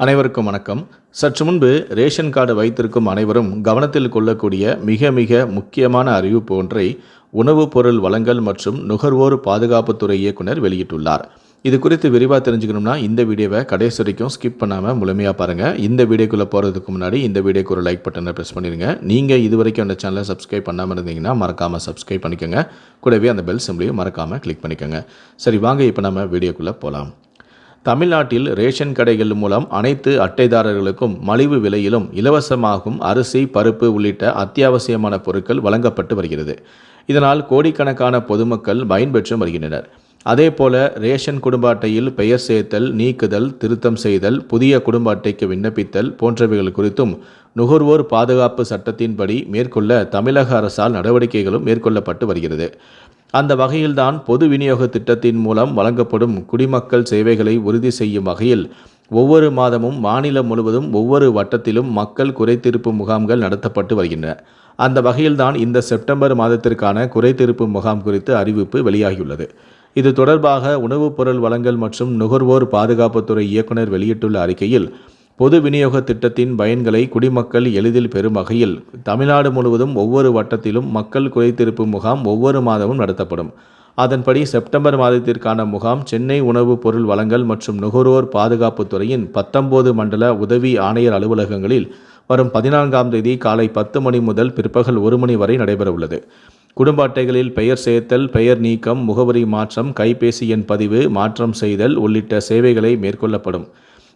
அனைவருக்கும் வணக்கம். சற்று முன்பு ரேஷன் கார்டு வைத்திருக்கும் அனைவரும் கவனத்தில் கொள்ளக்கூடிய மிக மிக முக்கியமான அறிவிப்பு ஒன்றை உணவுப் பொருள் வழங்கல் மற்றும் நுகர்வோர் பாதுகாப்புத்துறை இயக்குனர் வெளியிட்டுள்ளார். இது குறித்து விரிவாக தெரிஞ்சுக்கணும்னா இந்த வீடியோவை கடைசி வரைக்கும் ஸ்கிப் பண்ணாமல் முழுமையாக பாருங்கள் இந்த வீடியோக்குள்ளே போகிறதுக்கு முன்னாடி இந்த வீடியோக்கு ஒரு லைக் பட்டனை ப்ரெஸ் பண்ணிடுங்க நீங்கள் இது வரைக்கும் அந்த சேனலை சப்ஸ்கிரைப் பண்ணாமல் இருந்தீங்கன்னா மறக்காமல் சப்ஸ்கிரைப் பண்ணிக்கோங்க. கூடவே அந்த பெல் சிம்லையும் மறக்காமல் கிளிக் பண்ணிக்கோங்க. சரி வாங்க இப்போ நம்ம வீடியோக்குள்ளே போகலாம் தமிழ்நாட்டில் ரேஷன் கடைகள் மூலம் அனைத்து அட்டைதாரர்களுக்கும் மலிவு விலையிலும் இலவசமாகும் அரிசி பருப்பு உள்ளிட்ட அத்தியாவசியமான பொருட்கள் வழங்கப்பட்டு வருகிறது. இதனால் கோடிக்கணக்கான பொதுமக்கள் பயன்பெற்று வருகின்றனர். அதேபோல ரேஷன் குடும்ப அட்டையில் பெயர் சேர்த்தல் நீக்குதல் திருத்தம் செய்தல் புதிய குடும்ப அட்டைக்கு விண்ணப்பித்தல் போன்றவைகள் குறித்தும் நுகர்வோர் பாதுகாப்பு சட்டத்தின்படி மேற்கொள்ள தமிழக அரசால் நடவடிக்கைகளும் மேற்கொள்ளப்பட்டு வருகிறது. அந்த வகையில்தான் பொது விநியோக திட்டத்தின் மூலம் வழங்கப்படும் குடிமக்கள் சேவைகளை உறுதி செய்யும் வகையில் ஒவ்வொரு மாதமும் மாநிலம் முழுவதும் ஒவ்வொரு வட்டத்திலும் மக்கள் குறைதீர்ப்பு முகாம்கள் நடத்தப்பட்டு வருகின்றன. அந்த வகையில்தான் இந்த செப்டம்பர் மாதத்திற்கான குறைதீர்ப்பு முகாம் குறித்து அறிவிப்பு வெளியாகியுள்ளது. இது தொடர்பாக உணவுப் பொருள் வழங்கல் மற்றும் நுகர்வோர் பாதுகாப்புத்துறை இயக்குனர் வெளியிட்டுள்ள அறிக்கையில் பொது விநியோக திட்டத்தின் பயன்களை குடிமக்கள் எளிதில் பெறும் வகையில் தமிழ்நாடு முழுவதும் ஒவ்வொரு வட்டத்திலும் மக்கள் குறைத்திருப்பு முகாம் ஒவ்வொரு மாதமும் நடத்தப்படும். அதன்படி செப்டம்பர் மாதத்திற்கான முகாம் சென்னை உணவுப் பொருள் வழங்கல் மற்றும் நுகர்வோர் பாதுகாப்புத் துறையின் பத்தொன்பது மண்டல உதவி ஆணையர் அலுவலகங்களில் வரும் பதினான்காம் தேதி காலை பத்து மணி முதல் பிற்பகல் ஒரு மணி வரை நடைபெறவுள்ளது. குடும்ப அட்டைகளில் பெயர் சேர்த்தல் பெயர் நீக்கம் முகவரி மாற்றம் கைபேசி எண் பதிவு மாற்றம் செய்தல் உள்ளிட்ட சேவைகளை மேற்கொள்ளப்படும்.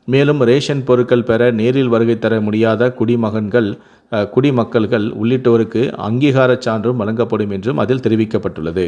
மேலும் ரேஷன் பொருட்கள் பெற நேரில் வருகை தர முடியாத குடிமகன்கள் குடிமக்கள்கள் உள்ளிட்டோருக்கு அங்கீகாரச் சான்றும் வழங்கப்படும் என்றும் அதில் தெரிவிக்கப்பட்டுள்ளது.